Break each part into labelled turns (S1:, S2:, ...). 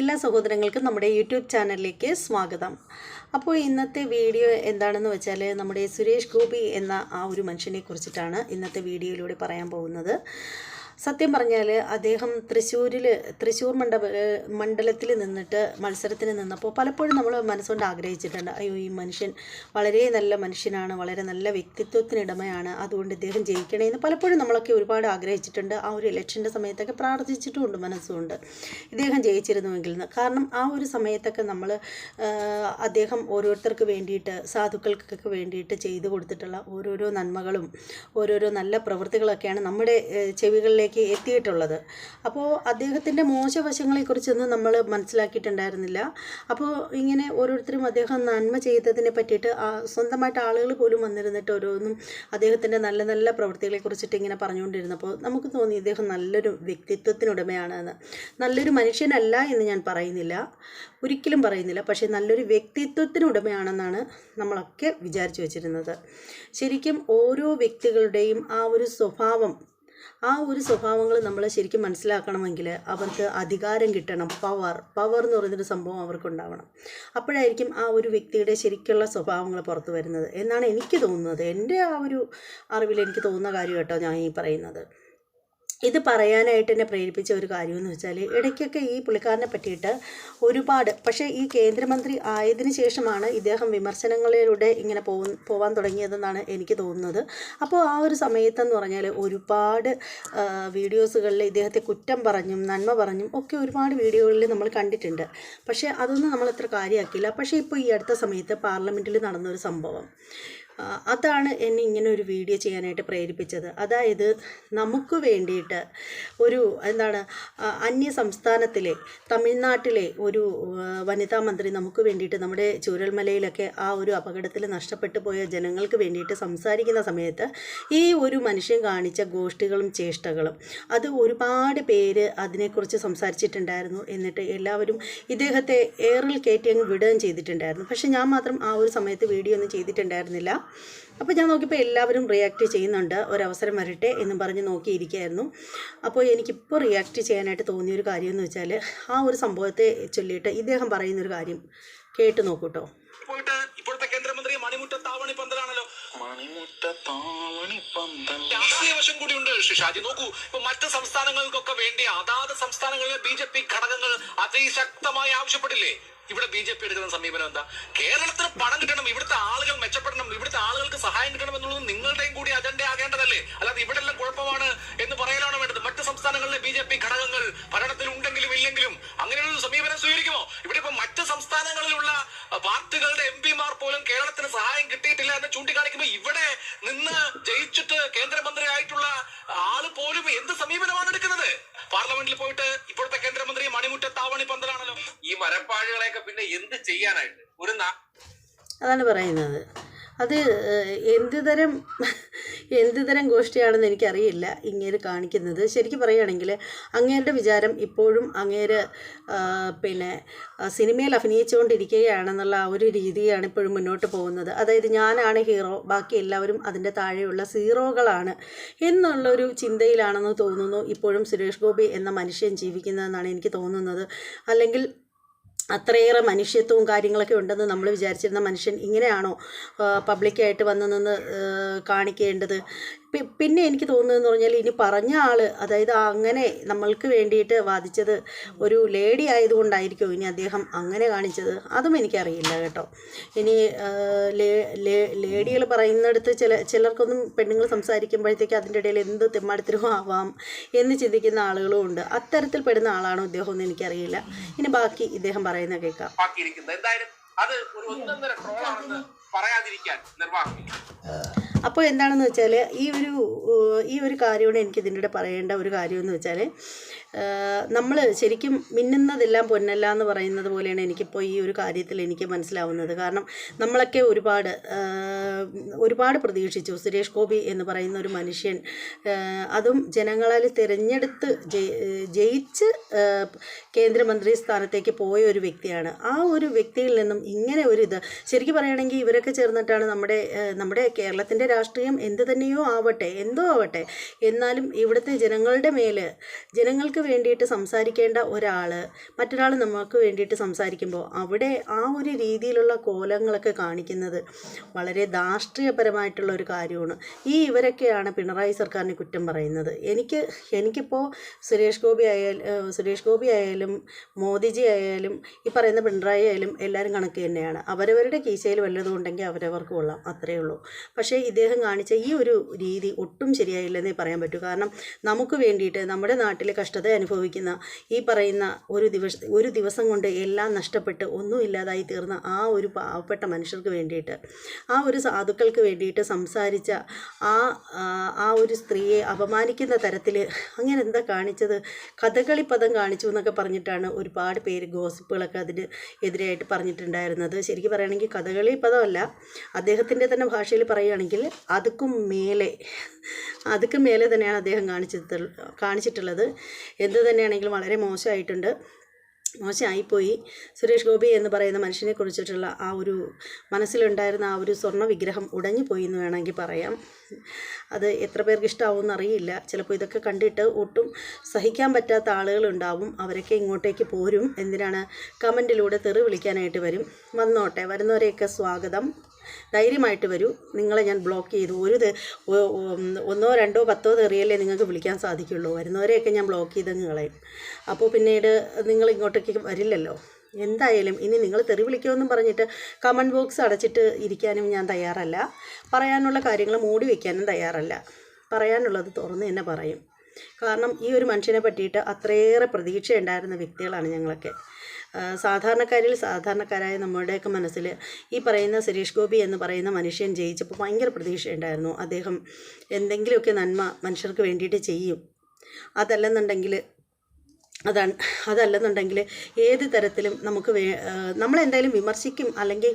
S1: എല്ലാ സഹോദരങ്ങൾക്കും നമ്മുടെ യൂട്യൂബ് ചാനലിലേക്ക് സ്വാഗതം. അപ്പോൾ ഇന്നത്തെ വീഡിയോ എന്താണെന്ന് വെച്ചാൽ നമ്മുടെ സുരേഷ് ഗോപി എന്ന ആ ഒരു മനുഷ്യനെ കുറിച്ചിട്ടാണ് ഇന്നത്തെ വീഡിയോയിലൂടെ പറയാൻ പോകുന്നത്. സത്യം പറഞ്ഞാൽ അദ്ദേഹം തൃശ്ശൂരിൽ തൃശ്ശൂർ മണ്ഡപ മണ്ഡലത്തിൽ നിന്നിട്ട് മത്സരത്തിന് നിന്നപ്പോൾ പലപ്പോഴും നമ്മൾ മനസ്സുകൊണ്ട് ആഗ്രഹിച്ചിട്ടുണ്ട് അയ്യോ ഈ മനുഷ്യൻ വളരെ നല്ല മനുഷ്യനാണ് വളരെ നല്ല വ്യക്തിത്വത്തിനിടമയാണ് അതുകൊണ്ട് ഇദ്ദേഹം ജയിക്കണേ എന്ന് പലപ്പോഴും നമ്മളൊക്കെ ഒരുപാട് ആഗ്രഹിച്ചിട്ടുണ്ട് ആ ഒരു ഇലക്ഷന്റെ സമയത്തൊക്കെ പ്രാർത്ഥിച്ചിട്ടുമുണ്ട് മനസ്സുകൊണ്ട് ഇദ്ദേഹം ജയിച്ചിരുന്നുവെങ്കിൽ. കാരണം ആ ഒരു സമയത്തൊക്കെ നമ്മൾ അദ്ദേഹം ഓരോരുത്തർക്ക് വേണ്ടിയിട്ട് സാധുക്കൾക്കൊക്കെ വേണ്ടിയിട്ട് ചെയ്തു കൊടുത്തിട്ടുള്ള ഓരോരോ നന്മകളും ഓരോരോ നല്ല പ്രവൃത്തികളൊക്കെയാണ് നമ്മുടെ ഏഹ്, ചെവികളിലേക്ക് എത്തിയിട്ടുള്ളത്. അപ്പോൾ അദ്ദേഹത്തിന്റെ മോശവശങ്ങളെക്കുറിച്ചൊന്നും നമ്മൾ മനസ്സിലാക്കിയിട്ടുണ്ടായിരുന്നില്ല. അപ്പോൾ ഇങ്ങനെ ഓരോരുത്തരും അദ്ദേഹം നന്മ ചെയ്തതിനെ പറ്റിയിട്ട് സ്വന്തമായിട്ട് ആളുകൾ പോലും വന്നിരുന്നിട്ട് ഓരോന്നും അദ്ദേഹത്തിന്റെ നല്ല നല്ല പ്രവൃത്തികളെ കുറിച്ചിട്ട് ഇങ്ങനെ പറഞ്ഞുകൊണ്ടിരുന്നപ്പോൾ നമുക്ക് തോന്നി ഇദ്ദേഹം നല്ലൊരു വ്യക്തിത്വത്തിനുടമയാണ് എന്ന് നല്ലൊരു മനുഷ്യനല്ല എന്ന് ഞാൻ പറയുന്നില്ല. ഒരിക്കലും പറയുന്നില്ല. പക്ഷേ നല്ലൊരു വ്യക്തിത്വത്തിനുടമയാണെന്നാണ് നമ്മളൊക്കെ വിചാരിച്ചു വച്ചിരുന്നത്. ശരിക്കും ഓരോ വ്യക്തികളുടെയും ആ ഒരു സ്വഭാവം ആ ഒരു സ്വഭാവങ്ങൾ നമ്മൾ ശരിക്കും മനസ്സിലാക്കണമെങ്കിൽ അവർക്ക് അധികാരം കിട്ടണം പവർ പവർ എന്ന് പറയുന്നൊരു സംഭവം അവർക്കുണ്ടാവണം. അപ്പോഴായിരിക്കും ആ ഒരു വ്യക്തിയുടെ ശരിക്കുള്ള സ്വഭാവങ്ങൾ പുറത്തു വരുന്നത്. എന്നാണ് എനിക്ക് തോന്നുന്നത്. എന്റെ ആ ഒരു അറിവിൽ എനിക്ക് തോന്നുന്ന കാര്യം കേട്ടോ ഞാൻ ഈ പറയുന്നത്. ഇത് പറയാനായിട്ട് എന്നെ പ്രേരിപ്പിച്ച ഒരു കാര്യമെന്ന് വെച്ചാൽ ഇടയ്ക്കൊക്കെ ഈ പുള്ളിക്കാരനെ പറ്റിയിട്ട് ഒരുപാട് പക്ഷേ ഈ കേന്ദ്രമന്ത്രി ആയതിനു ശേഷമാണ് ഇദ്ദേഹം വിമർശനങ്ങളിലൂടെ ഇങ്ങനെ പോകും പോകാൻ തുടങ്ങിയതെന്നാണ് എനിക്ക് തോന്നുന്നത്. അപ്പോൾ ആ ഒരു സമയത്തെന്ന് പറഞ്ഞാൽ ഒരുപാട് വീഡിയോസുകളിൽ ഇദ്ദേഹത്തെ കുറ്റം പറഞ്ഞും നന്മ പറഞ്ഞും ഒക്കെ ഒരുപാട് വീഡിയോകളിൽ നമ്മൾ കണ്ടിട്ടുണ്ട്. പക്ഷേ അതൊന്നും നമ്മൾ അത്ര കാര്യമാക്കിയില്ല പക്ഷേ ഇപ്പോൾ ഈ അടുത്ത സമയത്ത് പാർലമെന്റിൽ നടന്നൊരു സംഭവം. അതാണ് എന്നെ ഇങ്ങനെ ഒരു വീഡിയോ ചെയ്യാനായിട്ട് പ്രേരിപ്പിച്ചത്. അതായത് നമുക്ക് വേണ്ടിയിട്ട് ഒരു എന്താണ് അന്യ സംസ്ഥാനത്തിലെ തമിഴ്നാട്ടിലെ ഒരു വനിതാ മന്ത്രി നമുക്ക് വേണ്ടിയിട്ട് നമ്മുടെ ചൂരൽമലയിലൊക്കെ ആ ഒരു അപകടത്തിൽ നഷ്ടപ്പെട്ടു പോയ ജനങ്ങൾക്ക് വേണ്ടിയിട്ട് സംസാരിക്കുന്ന സമയത്ത് ഈ ഒരു മനുഷ്യൻ കാണിച്ച ഗോഷ്ഠികളും ചേഷ്ടകളും അത് ഒരുപാട് പേര് അതിനെക്കുറിച്ച് സംസാരിച്ചിട്ടുണ്ടായിരുന്നു. എന്നിട്ട് എല്ലാവരും ഇദ്ദേഹത്തെ എയറിൽ കയറ്റി അങ്ങ് വിടുകയും ചെയ്തിട്ടുണ്ടായിരുന്നു. പക്ഷേ ഞാൻ മാത്രം ആ ഒരു സമയത്ത് വീഡിയോ ഒന്നും ചെയ്തിട്ടുണ്ടായിരുന്നില്ല. അപ്പോൾ ഞാൻ നോക്കിയപ്പോൾ എല്ലാവരും റിയാക്ട് ചെയ്യുന്നുണ്ട്. ഒരവസരം വരട്ടെ എന്ന് പറഞ്ഞ് നോക്കിയിരിക്കുകയായിരുന്നു. അപ്പോൾ എനിക്കിപ്പോൾ റിയാക്ട് ചെയ്യാനായിട്ട് തോന്നിയൊരു കാര്യം എന്ന് വെച്ചാൽ ആ ഒരു സംഭവത്തെ ചൊല്ലിയിട്ട് ഇദ്ദേഹം പറയുന്നൊരു കാര്യം കേട്ട് നോക്കൂട്ടോ.
S2: ഇപ്പോഴത്തെ കേന്ദ്രമന്ത്രി മണിമുറ്റ താവണി പന്തലാണല്ലോ.
S3: മണിമുറ്റ താവണി പന്തൽ.
S2: രാഷ്ട്രീയ വശം കൂടിയുണ്ട് ഷിഷാജി നോക്കൂ. ഇപ്പൊ മറ്റ് സംസ്ഥാനങ്ങൾക്കൊക്കെ വേണ്ടി അതാത് സംസ്ഥാനങ്ങളിലെ ബി ജെ പി ഘടകങ്ങൾ അതിശക്തമായി ആവശ്യപ്പെട്ടില്ലേ? ഇവിടെ ബി ജെ പി എടുക്കുന്ന സമീപനം എന്താ? കേരളത്തിന് പണം കിട്ടണം ഇവിടുത്തെ ആളുകൾ മെച്ചപ്പെടണം ഇവിടുത്തെ ആളുകൾക്ക് സഹായം കിട്ടണം എന്നുള്ളത് നിങ്ങളുടെയും കൂടി അജണ്ട ആകേണ്ടതല്ലേ? അല്ലാതെ ഇവിടെ എല്ലാം കുഴപ്പമാണ് എന്ന് പറയലാണോ വേണ്ടത്? മറ്റ് സംസ്ഥാനങ്ങളിലെ ബി ജെ പി ഘടകങ്ങൾ ഭരണത്തിൽ ഉണ്ടെങ്കിലും ഇല്ലെങ്കിലും അങ്ങനെയുള്ള സമീപനം സ്വീകരിക്കുമോ? ഇവിടെ ഇപ്പൊ മറ്റ് സംസ്ഥാനങ്ങളിലുള്ള പാർട്ടികളുടെ എം പിമാർ പോലും കേരളത്തിന് സഹായം കിട്ടിയിട്ടില്ല എന്ന് ചൂണ്ടിക്കാണിക്കുമ്പോൾ ഇവിടെ നിന്ന് ജയിച്ചിട്ട് കേന്ദ്രമന്ത്രി ആയിട്ടുള്ള ആൾ പോലും എന്ത് സമീപനമാണ് എടുക്കുന്നത്? പാർലമെന്റിൽ പോയിട്ട് ഇപ്പോഴത്തെ പന്തലാണല്ലോ.
S4: ഈ മരപ്പാഴുകളെയൊക്കെ പിന്നെ എന്ത് ചെയ്യാനായിട്ട്? ഒരു
S1: അതാണ് പറയുന്നത്. അത് എന്ത് തരം എന്ത് തരം ഗോഷ്ഠിയാണെന്ന് എനിക്കറിയില്ല ഇങ്ങേര് കാണിക്കുന്നത്. ശരിക്കും പറയുകയാണെങ്കിൽ അങ്ങേരുടെ വിചാരം ഇപ്പോഴും അങ്ങേര് പിന്നെ സിനിമയിൽ അഭിനയിച്ചുകൊണ്ടിരിക്കുകയാണെന്നുള്ള ആ ഒരു രീതിയാണ് ഇപ്പോഴും മുന്നോട്ട് പോകുന്നത്. അതായത് ഞാനാണ് ഹീറോ ബാക്കി എല്ലാവരും അതിന്റെ താഴെയുള്ള സീറോകളാണ് എന്നുള്ളൊരു ചിന്തയിലാണെന്ന് തോന്നുന്നു ഇപ്പോഴും സുരേഷ് ഗോപി എന്ന മനുഷ്യൻ ജീവിക്കുന്നതെന്നാണ് എനിക്ക് തോന്നുന്നത്. അല്ലെങ്കിൽ അത്രയേറെ മനുഷ്യത്വവും കാര്യങ്ങളൊക്കെ ഉണ്ടെന്ന് നമ്മൾ വിചാരിച്ചിരുന്ന മനുഷ്യൻ ഇങ്ങനെയാണോ പബ്ലിക്കായിട്ട് വന്ന് നിന്ന് കാണിക്കേണ്ടത്? പിന്നെ എനിക്ക് തോന്നുന്നതെന്ന് പറഞ്ഞാൽ ഇനി പറഞ്ഞ ആൾ അതായത് അങ്ങനെ നമ്മൾക്ക് വേണ്ടിയിട്ട് വാദിച്ചത് ഒരു ലേഡി ആയതുകൊണ്ടായിരിക്കും ഇനി അദ്ദേഹം അങ്ങനെ കാണിച്ചത്. അതും എനിക്കറിയില്ല കേട്ടോ. ഇനി ലേഡികൾ പറയുന്നിടത്ത് ചില ചിലർക്കൊന്നും പെണ്ണുങ്ങൾ സംസാരിക്കുമ്പോഴത്തേക്ക് അതിന്റെ ഇടയിൽ എന്ത് തെമ്മാടിത്തരവും ആവാം എന്ന് ചിന്തിക്കുന്ന ആളുകളും ഉണ്ട്. അത്തരത്തിൽ പെടുന്ന ആളാണോ ഇദ്ദേഹം എന്ന് എനിക്കറിയില്ല. ഇനി ബാക്കി ഇദ്ദേഹം പറയുന്ന കേൾക്കാം.
S4: അത് ഒരു ഒന്നൊന്നര ട്രോളാണെന്ന് പറയാതിരിക്കാൻ നിർവാഹമില്ല.
S1: അപ്പോൾ എന്താണെന്ന് വെച്ചാൽ ഈ ഒരു ഈ ഒരു കാര്യമാണ് എനിക്ക് ഇതിന്റെ പറയേണ്ട ഒരു കാര്യമെന്ന് വെച്ചാൽ നമ്മൾ ശരിക്കും മിന്നുന്നതെല്ലാം പൊന്നല്ല എന്ന് പറയുന്നത് പോലെയാണ് എനിക്കിപ്പോൾ ഈ ഒരു കാര്യത്തിൽ എനിക്ക് മനസ്സിലാവുന്നത്. കാരണം നമ്മളൊക്കെ ഒരുപാട് ഒരുപാട് പ്രതീക്ഷിച്ചു. സുരേഷ് ഗോപി എന്ന് പറയുന്ന ഒരു മനുഷ്യൻ അതും ജനങ്ങളാൽ തിരഞ്ഞെടുത്ത് ജയിച്ച് കേന്ദ്രമന്ത്രി സ്ഥാനത്തേക്ക് പോയ ഒരു വ്യക്തിയാണ്. ആ ഒരു വ്യക്തിയിൽ നിന്നും ഇങ്ങനെ ഒരു ഇത് ശരിക്കും പറയുകയാണെങ്കിൽ ഇവരൊക്കെ ചേർന്നിട്ടാണ് നമ്മുടെ നമ്മുടെ കേരളത്തിന്റെ അദ്ദേഹത്തിന്റെ രാഷ്ട്രീയം എന്ത് തന്നെയോ ആവട്ടെ എന്തോ ആവട്ടെ. എന്നാലും ഇവിടുത്തെ ജനങ്ങളുടെ മേൽ ജനങ്ങൾക്ക് വേണ്ടിയിട്ട് സംസാരിക്കേണ്ട ഒരാൾ മറ്റൊരാൾ നമുക്ക് വേണ്ടിയിട്ട് സംസാരിക്കുമ്പോൾ അവിടെ ആ ഒരു രീതിയിലുള്ള കോലങ്ങളൊക്കെ കാണിക്കുന്നത് വളരെ ധാർഷ്ട്രീയപരമായിട്ടുള്ള ഒരു കാര്യമാണ്. ഈ ഇവരൊക്കെയാണ് പിണറായി സർക്കാരിനെ കുറ്റം പറയുന്നത്. എനിക്ക് എനിക്കിപ്പോൾ സുരേഷ് ഗോപി ആയാലും സുരേഷ് ഗോപി ആയാലും മോദിജി ആയാലും ഈ പറയുന്ന പിണറായി ആയാലും എല്ലാവരും കണക്ക് തന്നെയാണ്. അവരവരുടെ കീശയിൽ വല്ലതും ഉണ്ടെങ്കിൽ അവരവർക്ക് കൊള്ളാം. അത്രയേ ഉള്ളൂ. പക്ഷേ ഇദ്ദേഹം കാണിച്ച ഈ ഒരു രീതി ഒട്ടും ശരിയായില്ലെന്നേ പറയാൻ പറ്റൂ. കാരണം നമുക്ക് വേണ്ടിയിട്ട് നമ്മുടെ നാട്ടിലെ കഷ്ടത അനുഭവിക്കുന്ന ഈ പറയുന്ന ഒരു ദിവസ ഒരു ദിവസം കൊണ്ട് എല്ലാം നഷ്ടപ്പെട്ട് ഒന്നും ഇല്ലാതായി തീർന്ന ആ ഒരു പാവപ്പെട്ട മനുഷ്യർക്ക് വേണ്ടിയിട്ട് ആ ഒരു സാധുക്കൾക്ക് വേണ്ടിയിട്ട് സംസാരിച്ച ആ, ആ ഒരു സ്ത്രീയെ അപമാനിക്കുന്ന തരത്തിൽ അങ്ങനെ എന്താ കാണിച്ചത്? കഥകളി പദം കാണിച്ചു എന്നൊക്കെ പറഞ്ഞിട്ടാണ് ഒരുപാട് പേര് ഗോസിപ്പുകളൊക്കെ അതിന് എതിരായിട്ട് പറഞ്ഞിട്ടുണ്ടായിരുന്നത്. ശരിക്കും പറയുകയാണെങ്കിൽ കഥകളി പദമല്ല അദ്ദേഹത്തിന്റെ തന്നെ ഭാഷയിൽ പറയുകയാണെങ്കിൽ അതുക്കും മേലെ അതുക്കും മേലെ തന്നെയാണ് അദ്ദേഹം കാണിച്ചിട്ട് കാണിച്ചിട്ടുള്ളത്. എന്ത് തന്നെയാണെങ്കിലും വളരെ മോശമായിട്ടുണ്ട്. മോശമായിപ്പോയി. സുരേഷ് ഗോപി എന്ന് പറയുന്ന മനുഷ്യനെ കുറിച്ചിട്ടുള്ള ആ ഒരു മനസ്സിലുണ്ടായിരുന്ന ആ ഒരു സ്വർണ വിഗ്രഹം ഉടഞ്ഞു പോയി എന്ന് വേണമെങ്കിൽ പറയാം. അത് എത്ര പേർക്ക് ഇഷ്ടമാവുമെന്ന് അറിയില്ല. ചിലപ്പോൾ ഇതൊക്കെ കണ്ടിട്ട് ഒട്ടും സഹിക്കാൻ പറ്റാത്ത ആളുകളുണ്ടാവും. അവരൊക്കെ ഇങ്ങോട്ടേക്ക് പോരും. എന്തിനാണ് കമന്റിലൂടെ തെറി വിളിക്കാനായിട്ട് വരും. വന്നോട്ടെ. വരുന്നവരെയൊക്കെ സ്വാഗതം. ധൈര്യമായിട്ട് വരൂ. നിങ്ങളെ ഞാൻ ബ്ലോക്ക് ചെയ്തു. ഒരു ഒന്നോ രണ്ടോ പത്തോ തെറിയല്ലേ നിങ്ങൾക്ക് വിളിക്കാൻ സാധിക്കുള്ളൂ. വരുന്നവരെയൊക്കെ ഞാൻ ബ്ലോക്ക് ചെയ്തങ്ങ് കളയും. അപ്പോൾ പിന്നീട് നിങ്ങൾ ഇങ്ങോട്ടേക്ക് വരില്ലല്ലോ. എന്തായാലും ഇനി നിങ്ങൾ തെറി വിളിക്കുമെന്നും പറഞ്ഞിട്ട് കമന്റ് ബോക്സ് അടച്ചിട്ട് ഇരിക്കാനും ഞാൻ തയ്യാറല്ല. പറയാനുള്ള കാര്യങ്ങൾ മൂടി വയ്ക്കാനും തയ്യാറല്ല. പറയാനുള്ളത് തുറന്ന് തന്നെ പറയും. കാരണം ഈ ഒരു മനുഷ്യനെ പറ്റിയിട്ട് അത്രയേറെ പ്രതീക്ഷയുണ്ടായിരുന്ന വ്യക്തികളാണ് ഞങ്ങളൊക്കെ. സാധാരണക്കാരിൽ സാധാരണക്കാരായ നമ്മുടെയൊക്കെ മനസ്സിൽ ഈ പറയുന്ന സുരേഷ് ഗോപി എന്ന് പറയുന്ന മനുഷ്യൻ ജയിച്ചപ്പോൾ ഭയങ്കര പ്രതീക്ഷയുണ്ടായിരുന്നു. അദ്ദേഹം എന്തെങ്കിലുമൊക്കെ നന്മ മനുഷ്യർക്ക് വേണ്ടിയിട്ട് ചെയ്യും. അതല്ലെന്നുണ്ടെങ്കിൽ അതാണ് അതല്ലെന്നുണ്ടെങ്കിൽ ഏത് തരത്തിലും നമുക്ക് വേ നമ്മളെന്തായാലും വിമർശിക്കും അല്ലെങ്കിൽ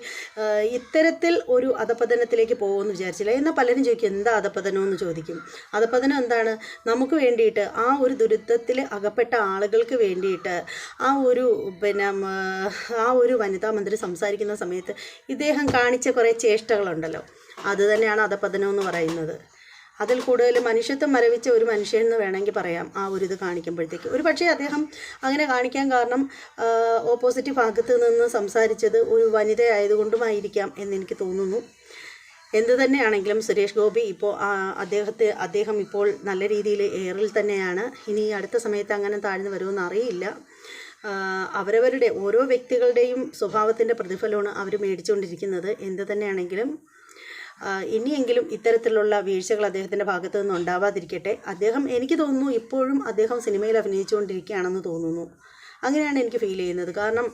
S1: ഇത്തരത്തിൽ ഒരു അധപതനത്തിലേക്ക് പോകുമെന്ന് വിചാരിച്ചില്ല. എന്നാൽ പലരും ചോദിക്കും എന്താ അധപതനം? എന്ന് ചോദിക്കും. അധപതനം എന്താണ്? നമുക്ക് വേണ്ടിയിട്ട് ആ ഒരു ദുരിതത്തിൽ അകപ്പെട്ട ആളുകൾക്ക് വേണ്ടിയിട്ട് ആ ഒരു പിന്നെ ആ ഒരു വനിതാ മന്ത്രി സംസാരിക്കുന്ന സമയത്ത് ഇദ്ദേഹം കാണിച്ച കുറേ ചേഷ്ടകളുണ്ടല്ലോ. അത് തന്നെയാണ് അധപതനം എന്ന് പറയുന്നത്. അതിൽ കൂടുതൽ മനുഷ്യത്വം മരവിച്ച ഒരു മനുഷ്യൻ എന്ന് വേണമെങ്കിൽ പറയാം ആ ഒരു ഇത് കാണിക്കുമ്പോഴത്തേക്ക്. ഒരു പക്ഷേ അദ്ദേഹം അങ്ങനെ കാണിക്കാൻ കാരണം ഓപ്പോസിറ്റ് ഭാഗത്ത് നിന്ന് സംസാരിച്ചത് ഒരു വനിതയായതുകൊണ്ടുമായിരിക്കാം എന്നെനിക്ക് തോന്നുന്നു. എന്തു തന്നെയാണെങ്കിലും സുരേഷ് ഗോപി ഇപ്പോൾ അദ്ദേഹത്തെ അദ്ദേഹം ഇപ്പോൾ നല്ല രീതിയിൽ എയറിൽ തന്നെയാണ്. ഇനി അടുത്ത സമയത്ത് അങ്ങനെ താഴ്ന്നു വരുമെന്ന് അറിയില്ല. അവരവരുടെ ഓരോ വ്യക്തികളുടെയും സ്വഭാവത്തിന്റെ പ്രതിഫലമാണ് അവർ മേടിച്ചുകൊണ്ടിരിക്കുന്നത്. എന്ത് തന്നെയാണെങ്കിലും ഇനിയെങ്കിലും ഇത്തരത്തിലുള്ള വീഴ്ചകൾ അദ്ദേഹത്തിന്റെ ഭാഗത്തു നിന്ന് ഉണ്ടാവാതിരിക്കട്ടെ. അദ്ദേഹം എനിക്ക് തോന്നുന്നു ഇപ്പോഴും അദ്ദേഹം സിനിമയിൽ അഭിനയിച്ചുകൊണ്ടിരിക്കുകയാണെന്ന് തോന്നുന്നു. അങ്ങനെയാണ് എനിക്ക് ഫീൽ ചെയ്യുന്നത്. കാരണം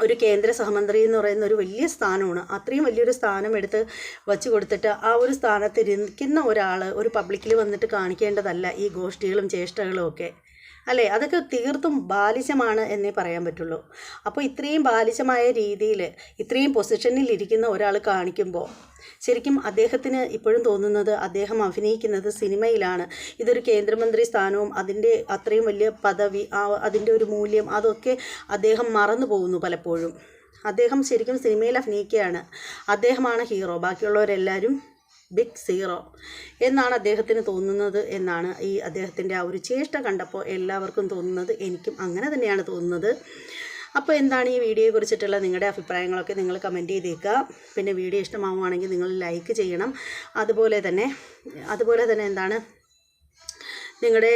S1: ഒരു കേന്ദ്ര സഹമന്ത്രി എന്ന് പറയുന്ന ഒരു വലിയ സ്ഥാനമാണ്. അത്രയും വലിയൊരു സ്ഥാനം എടുത്ത് വച്ച് കൊടുത്തിട്ട് ആ ഒരു സ്ഥാനത്ത് ഇരിക്കുന്ന ഒരാൾ ഒരു പബ്ലിക്കിൽ വന്നിട്ട് കാണിക്കേണ്ടതല്ല ഈ ഗോഷ്ഠികളും ചേഷ്ടകളും ഒക്കെ. അല്ലേ? അതൊക്കെ തീർത്തും ബാലിശമാണ് എന്നേ പറയാൻ പറ്റുള്ളൂ. അപ്പോൾ ഇത്രയും ബാലിശമായ രീതിയിൽ ഇത്രയും പൊസിഷനിൽ ഇരിക്കുന്ന ഒരാൾ കാണിക്കുമ്പോൾ ശരിക്കും അദ്ദേഹത്തിന് ഇപ്പോഴും തോന്നുന്നത് അദ്ദേഹം അഭിനയിക്കുന്നത് സിനിമയിലാണ്. ഇതൊരു കേന്ദ്രമന്ത്രി സ്ഥാനവും അതിന്റെ അത്രയും വലിയ പദവി അതിന്റെ ഒരു മൂല്യം അതൊക്കെ അദ്ദേഹം മറന്നു പോകുന്നു പലപ്പോഴും. അദ്ദേഹം ശരിക്കും സിനിമയിൽ അഭിനയിക്കുകയാണ്. അദ്ദേഹമാണ് ഹീറോ. ബാക്കിയുള്ളവരെല്ലാവരും ബിഗ് സീറോ എന്നാണ് അദ്ദേഹത്തിന് തോന്നുന്നത് എന്നാണ് ഈ അദ്ദേഹത്തിന്റെ ആ ഒരു ചേഷ്ട കണ്ടപ്പോൾ എല്ലാവർക്കും തോന്നുന്നത്. എനിക്കും അങ്ങനെ തന്നെയാണ് തോന്നുന്നത്. അപ്പോൾ എന്താണ് ഈ വീഡിയോയെ കുറിച്ചിട്ടുള്ള നിങ്ങളുടെ അഭിപ്രായങ്ങളൊക്കെ നിങ്ങൾ കമന്റ് ചെയ്തേക്കുക. പിന്നെ വീഡിയോ ഇഷ്ടമാവുകയാണെങ്കിൽ നിങ്ങൾ ലൈക്ക് ചെയ്യണം. അതുപോലെ തന്നെ അതുപോലെ തന്നെ എന്താണ്? നിങ്ങളുടെ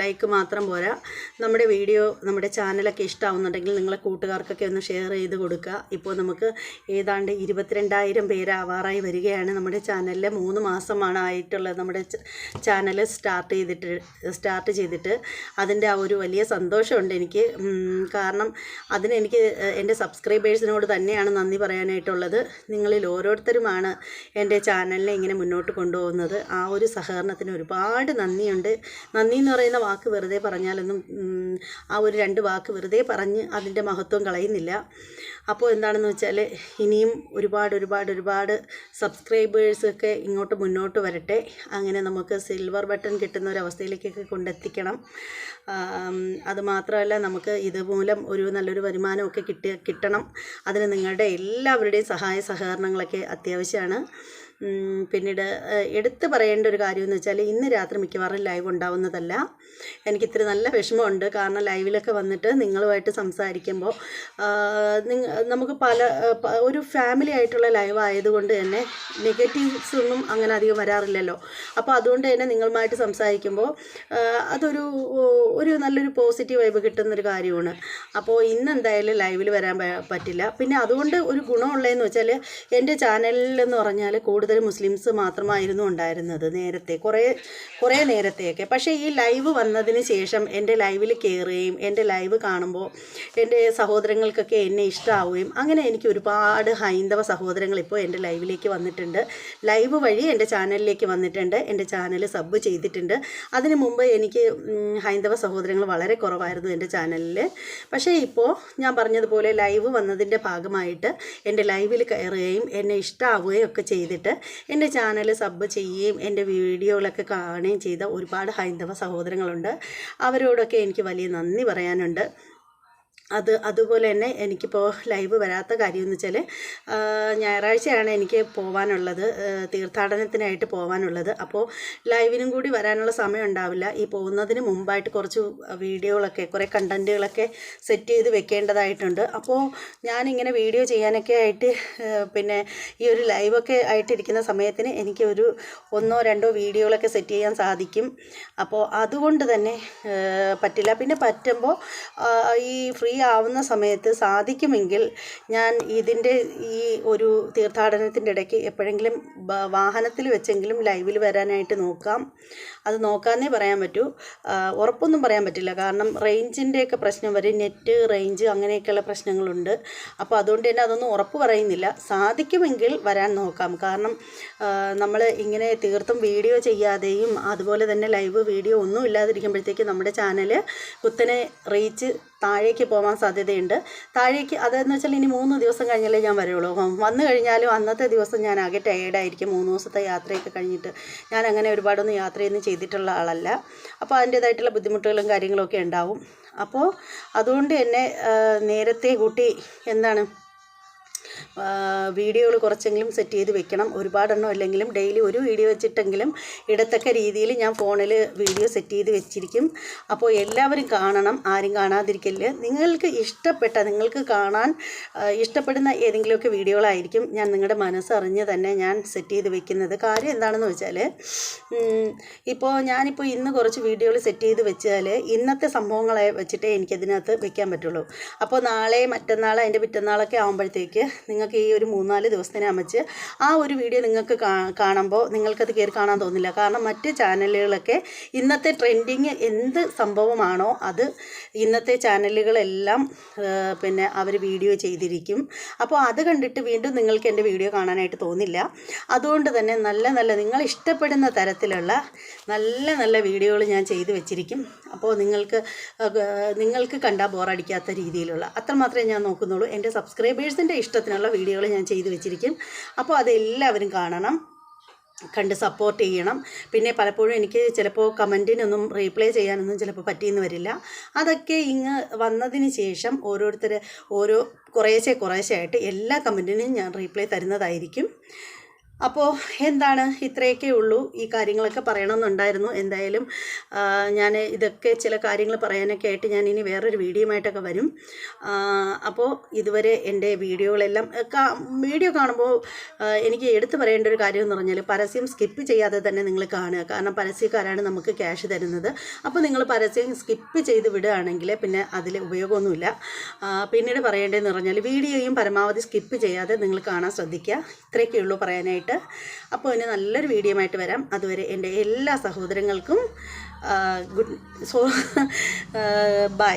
S1: ലൈക്ക് മാത്രം പോരാ. നമ്മുടെ വീഡിയോ നമ്മുടെ ചാനലൊക്കെ ഇഷ്ടമാവുന്നുണ്ടെങ്കിൽ നിങ്ങളെ കൂട്ടുകാർക്കൊക്കെ ഒന്ന് ഷെയർ ചെയ്ത് കൊടുക്കുക. ഇപ്പോൾ നമുക്ക് ഏതാണ്ട് ഇരുപത്തിരണ്ടായിരം പേരാവാറായി വരികയാണ് നമ്മുടെ ചാനലിൽ മൂന്ന് മാസമാണ് ആയിട്ടുള്ളത് നമ്മുടെ ചാനൽ സ്റ്റാർട്ട് ചെയ്തിട്ട് സ്റ്റാർട്ട് ചെയ്തിട്ട്. അതിന്റെ ആ ഒരു വലിയ സന്തോഷമുണ്ട് എനിക്ക്. കാരണം അതിനെനിക്ക് എന്റെ സബ്സ്ക്രൈബേഴ്സിനോട് തന്നെയാണ് നന്ദി പറയാനായിട്ടുള്ളത്. നിങ്ങളിൽ ഓരോരുത്തരുമാണ് എന്റെ ചാനലിനെ ഇങ്ങനെ മുന്നോട്ട് കൊണ്ടുപോകുന്നത്. ആ ഒരു സഹകരണത്തിന് ഒരുപാട് നന്ദിയുണ്ട്. നന്ദി എന്ന് പറയുന്ന വാക്ക് വെറുതെ പറഞ്ഞാലൊന്നും ആ ഒരു രണ്ട് വാക്ക് വെറുതെ പറഞ്ഞ് അതിന്റെ മഹത്വം കളയുന്നില്ല. അപ്പോൾ എന്താണെന്ന് വെച്ചാൽ ഇനിയും ഒരുപാട് ഒരുപാട് ഒരുപാട് സബ്സ്ക്രൈബേഴ്സൊക്കെ ഇങ്ങോട്ട് മുന്നോട്ട് വരട്ടെ. അങ്ങനെ നമുക്ക് സിൽവർ ബട്ടൺ കിട്ടുന്ന ഒരു അവസ്ഥയിലേക്കൊക്കെ കൊണ്ടെത്തിക്കണം. അതുമാത്രമല്ല അത് മാത്രമല്ല നമുക്ക് ഇതുമൂലം ഒരു നല്ലൊരു വരുമാനമൊക്കെ കിട്ടി കിട്ടണം. അതിന് നിങ്ങളുടെ എല്ലാവരുടെയും സഹായ സഹകരണങ്ങളൊക്കെ അത്യാവശ്യമാണ്. പിന്നീട് എടുത്തു പറയേണ്ട ഒരു കാര്യമെന്ന് വെച്ചാൽ ഇന്ന് രാത്രി മിക്കവാറും ലൈവ് ഉണ്ടാവുന്നതല്ല. എനിക്ക് ഇത്തിരി നല്ല വിഷമമുണ്ട്. കാരണം ലൈവിലൊക്കെ വന്നിട്ട് നിങ്ങളുമായിട്ട് സംസാരിക്കുമ്പോൾ നമുക്ക് പല ഒരു ഫാമിലി ആയിട്ടുള്ള ലൈവ് ആയതുകൊണ്ട് തന്നെ നെഗറ്റീവ്സ് ഒന്നും അങ്ങനെ അധികം വരാറില്ലല്ലോ. അപ്പോൾ അതുകൊണ്ട് തന്നെ നിങ്ങളുമായിട്ട് സംസാരിക്കുമ്പോൾ അതൊരു ഒരു നല്ലൊരു പോസിറ്റീവ് വൈബ് കിട്ടുന്നൊരു കാര്യമാണ്. അപ്പോൾ ഇന്ന് എന്തായാലും ലൈവിൽ വരാൻ പറ്റില്ല. പിന്നെ അതുകൊണ്ട് ഒരു ഗുണമുള്ളതെന്ന് വെച്ചാൽ എന്റെ ചാനലിൽ എന്ന് പറഞ്ഞാൽ കൂടുതൽ മുസ്ലിംസ് മാത്രമായിരുന്നു ഉണ്ടായിരുന്നത് നേരത്തെ കുറേ കുറേ നേരത്തെയൊക്കെ. പക്ഷേ ഈ ലൈവ് വന്നതിന് ശേഷം എന്റെ ലൈവിൽ കയറുകയും എന്റെ ലൈവ് കാണുമ്പോൾ എന്റെ സഹോദരങ്ങൾക്കൊക്കെ എന്നെ ഇഷ്ടമാവുകയും അങ്ങനെ എനിക്ക് ഒരുപാട് ഹൈന്ദവ സഹോദരങ്ങൾ ഇപ്പോൾ എന്റെ ലൈവിലേക്ക് വന്നിട്ടുണ്ട്. ലൈവ് വഴി എന്റെ ചാനലിലേക്ക് വന്നിട്ടുണ്ട് എന്റെ ചാനൽ സബ് ചെയ്തിട്ടുണ്ട്. അതിന് മുമ്പ് എനിക്ക് ഹൈന്ദവ സഹോദരങ്ങൾ വളരെ കുറവായിരുന്നു എന്റെ ചാനലിൽ. പക്ഷേ ഇപ്പോൾ ഞാൻ പറഞ്ഞതുപോലെ ലൈവ് വന്നതിന്റെ ഭാഗമായിട്ട് എന്റെ ലൈവിൽ കയറുകയും എന്നെ ഇഷ്ടമാവുകയും ഒക്കെ ചെയ്തിട്ട് എന്റെ ചാനൽ സബ് ചെയ്യുകയും എന്റെ വീഡിയോകളൊക്കെ കാണുകയും ചെയ്ത ഒരുപാട് ഹൈന്ദവ സഹോദരങ്ങളുണ്ട്. അവരോടൊക്കെ എനിക്ക് വലിയ നന്ദി പറയാനുണ്ട്. അത് അതുപോലെ തന്നെ എനിക്കിപ്പോൾ ലൈവ് വരാത്ത കാര്യം എന്ന് വെച്ചാൽ ഞായറാഴ്ചയാണ് എനിക്ക് പോകാനുള്ളത് തീർത്ഥാടനത്തിനായിട്ട് പോകാനുള്ളത് അപ്പോൾ ലൈവിനും കൂടി വരാനുള്ള സമയം ഉണ്ടാവില്ല. ഈ പോകുന്നതിന് മുമ്പായിട്ട് കുറച്ച് വീഡിയോകളൊക്കെ കുറേ കണ്ടന്റുകളൊക്കെ സെറ്റ് ചെയ്ത് വെക്കേണ്ടതായിട്ടുണ്ട്. അപ്പോൾ ഞാനിങ്ങനെ വീഡിയോ ചെയ്യാനൊക്കെ ആയിട്ട് പിന്നെ ഈ ഒരു ലൈവൊക്കെ ആയിട്ടിരിക്കുന്ന സമയത്തിന് എനിക്ക് ഒരു ഒന്നോ രണ്ടോ വീഡിയോകളൊക്കെ സെറ്റ് ചെയ്യാൻ സാധിക്കും. അപ്പോൾ അതുകൊണ്ട് തന്നെ പറ്റില്ല. പിന്നെ പറ്റുമ്പോൾ ഈ ഫ്രീ ആവുന്ന സമയത്ത് സാധിക്കുമെങ്കിൽ ഞാൻ ഇതിന്റെ ഈ ഒരു തീർത്ഥാടനത്തിന്റെ ഇടയ്ക്ക് എപ്പോഴെങ്കിലും വാഹനത്തിൽ വെച്ചെങ്കിലും ലൈവിൽ വരാനായിട്ട് നോക്കാം. അത് നോക്കാമെന്നേ പറയാൻ പറ്റൂ. ഉറപ്പൊന്നും പറയാൻ പറ്റില്ല. കാരണം റേഞ്ചിന്റെയൊക്കെ പ്രശ്നം വരെ നെറ്റ് റേഞ്ച് അങ്ങനെയൊക്കെയുള്ള പ്രശ്നങ്ങളുണ്ട്. അപ്പോൾ അതുകൊണ്ട് തന്നെ അതൊന്നും ഉറപ്പ് പറയുന്നില്ല. സാധിക്കുമെങ്കിൽ വരാൻ നോക്കാം. കാരണം നമ്മൾ ഇങ്ങനെ തീർത്തും വീഡിയോ ചെയ്യാതെയും അതുപോലെ തന്നെ ലൈവ് വീഡിയോ ഒന്നും ഇല്ലാതിരിക്കുമ്പോഴത്തേക്ക് നമ്മുടെ ചാനൽ കുത്തനെ റീച്ച് താഴേക്ക് പോകാൻ സാധ്യതയുണ്ട്. താഴേക്ക് അതെന്ന് വെച്ചാൽ ഇനി മൂന്ന് ദിവസം കഴിഞ്ഞാലേ ഞാൻ വരുള്ളൂ. വന്നു കഴിഞ്ഞാലും അന്നത്തെ ദിവസം ഞാൻ ആകെ ടയേർഡായിരിക്കും മൂന്ന് ദിവസത്തെ യാത്രയൊക്കെ കഴിഞ്ഞിട്ട് ഞാൻ അങ്ങനെ ഒരുപാടൊന്നും യാത്രയൊന്നും ചെയ്തിട്ടുള്ള ആളല്ല. അപ്പോൾ അതിന്റേതായിട്ടുള്ള ബുദ്ധിമുട്ടുകളും കാര്യങ്ങളൊക്കെ ഉണ്ടാവും. അപ്പോൾ അതുകൊണ്ട് തന്നെ നേരത്തെ കൂട്ടി എന്താണ് വീഡിയോകൾ കുറച്ചെങ്കിലും സെറ്റ് ചെയ്ത് വെക്കണം. ഒരുപാടെണ്ണം അല്ലെങ്കിലും ഡെയിലി ഒരു വീഡിയോ വെച്ചിട്ടെങ്കിലും ഇടത്തക്ക രീതിയിൽ ഞാൻ ഫോണിൽ വീഡിയോ സെറ്റ് ചെയ്ത് വെച്ചിരിക്കും. അപ്പോൾ എല്ലാവരും കാണണം ആരും കാണാതിരിക്കൽ. നിങ്ങൾക്ക് ഇഷ്ടപ്പെട്ട നിങ്ങൾക്ക് കാണാൻ ഇഷ്ടപ്പെടുന്ന ഏതെങ്കിലുമൊക്കെ വീഡിയോകളായിരിക്കും ഞാൻ നിങ്ങളുടെ മനസ്സറിഞ്ഞ് തന്നെ ഞാൻ സെറ്റ് ചെയ്ത് വെക്കുന്നത്. കാര്യം എന്താണെന്ന് വെച്ചാൽ ഇപ്പോൾ ഞാനിപ്പോൾ ഇന്ന് കുറച്ച് വീഡിയോകൾ സെറ്റ് ചെയ്ത് വെച്ചാൽ ഇന്നത്തെ സംഭവങ്ങളെ വെച്ചിട്ടേ എനിക്കതിനകത്ത് വെക്കാൻ പറ്റുള്ളൂ. അപ്പോൾ നാളെ മറ്റന്നാൾ അതിന്റെ പിറ്റന്നാളൊക്കെ ആകുമ്പോഴത്തേക്ക് നിങ്ങൾക്ക് ഈ ഒരു മൂന്നാൽ ദിവസത്തിനകത്ത് ആ ഒരു വീഡിയോ നിങ്ങൾക്ക് കാണുമ്പോൾ നിങ്ങൾക്കത് കയറി കാണാൻ തോന്നില്ല. കാരണം മറ്റ് ചാനലുകളൊക്കെ ഇന്നത്തെ ട്രെൻഡിങ് എന്ത് സംഭവമാണോ അത് ഇന്നത്തെ ചാനലുകളെല്ലാം പിന്നെ അവർ വീഡിയോ ചെയ്തിരിക്കും. അപ്പോൾ അത് കണ്ടിട്ട് വീണ്ടും നിങ്ങൾക്ക് എന്റെ വീഡിയോ കാണാനായിട്ട് തോന്നില്ല. അതുകൊണ്ട് തന്നെ നല്ല നല്ല നിങ്ങൾ ഇഷ്ടപ്പെടുന്ന തരത്തിലുള്ള നല്ല നല്ല വീഡിയോകൾ ഞാൻ ചെയ്തു വെച്ചിരിക്കും. അപ്പോൾ നിങ്ങൾക്ക് നിങ്ങൾക്ക് കണ്ടാൽ ബോറടിക്കാത്ത രീതിയിലുള്ള അത്രമാത്രമേ ഞാൻ നോക്കുന്നുള്ളൂ. എന്റെ സബ്സ്ക്രൈബേഴ്സിന്റെ ഇഷ്ടത്തിനുള്ള വീഡിയോകൾ ഞാൻ ചെയ്തു വെച്ചിരിക്കും. അപ്പോൾ അതെല്ലാവരും കാണണം. കണ്ട് സപ്പോർട്ട് ചെയ്യണം. പിന്നെ പലപ്പോഴും എനിക്ക് ചിലപ്പോൾ കമന്റിനൊന്നും റീപ്ലൈ ചെയ്യാനൊന്നും ചിലപ്പോൾ പറ്റിയെന്ന് വരില്ല. അതൊക്കെ ഇങ്ങ് വന്നതിന് ശേഷം ഓരോരുത്തർ ഓരോ കുറേശ്ശെ കുറേശ്ശെ ആയിട്ട് എല്ലാ കമന്റിനും ഞാൻ റീപ്ലൈ തരുന്നതായിരിക്കും. അപ്പോൾ എന്താണ് ഇത്രയൊക്കെ ഉള്ളൂ ഈ കാര്യങ്ങളൊക്കെ പറയണമെന്നുണ്ടായിരുന്നു. എന്തായാലും ഞാൻ ഇതൊക്കെ ചില കാര്യങ്ങൾ പറയാനൊക്കെ ആയിട്ട് ഞാൻ ഇനി വേറൊരു വീഡിയോയുമായിട്ടൊക്കെ വരും. അപ്പോൾ ഇതുവരെ എന്റെ വീഡിയോകളെല്ലാം വീഡിയോ കാണുമ്പോൾ എനിക്ക് എടുത്തു പറയേണ്ട ഒരു കാര്യം എന്ന് പറഞ്ഞാൽ പരസ്യം സ്കിപ്പ് ചെയ്യാതെ തന്നെ നിങ്ങൾ കാണുക. കാരണം പരസ്യക്കാരാണ് നമുക്ക് ക്യാഷ് തരുന്നത്. അപ്പോൾ നിങ്ങൾ പരസ്യം സ്കിപ്പ് ചെയ്ത് വിടുകയാണെങ്കിൽ പിന്നെ അതിൽ ഉപയോഗമൊന്നുമില്ല. പിന്നീട് പറയേണ്ടതെന്ന് പറഞ്ഞാൽ വീഡിയോയും പരമാവധി സ്കിപ്പ് ചെയ്യാതെ നിങ്ങൾ കാണാൻ ശ്രദ്ധിക്കുക. ഇത്രയൊക്കെ ഉള്ളൂ പറയാനായിട്ട്. അപ്പോൾ ഇനി നല്ലൊരു വീഡിയോ ആയിട്ട് വരാം. അതുവരെ എന്റെ എല്ലാ സഹോദരങ്ങൾക്കും ഗുഡ് സോ ബൈ.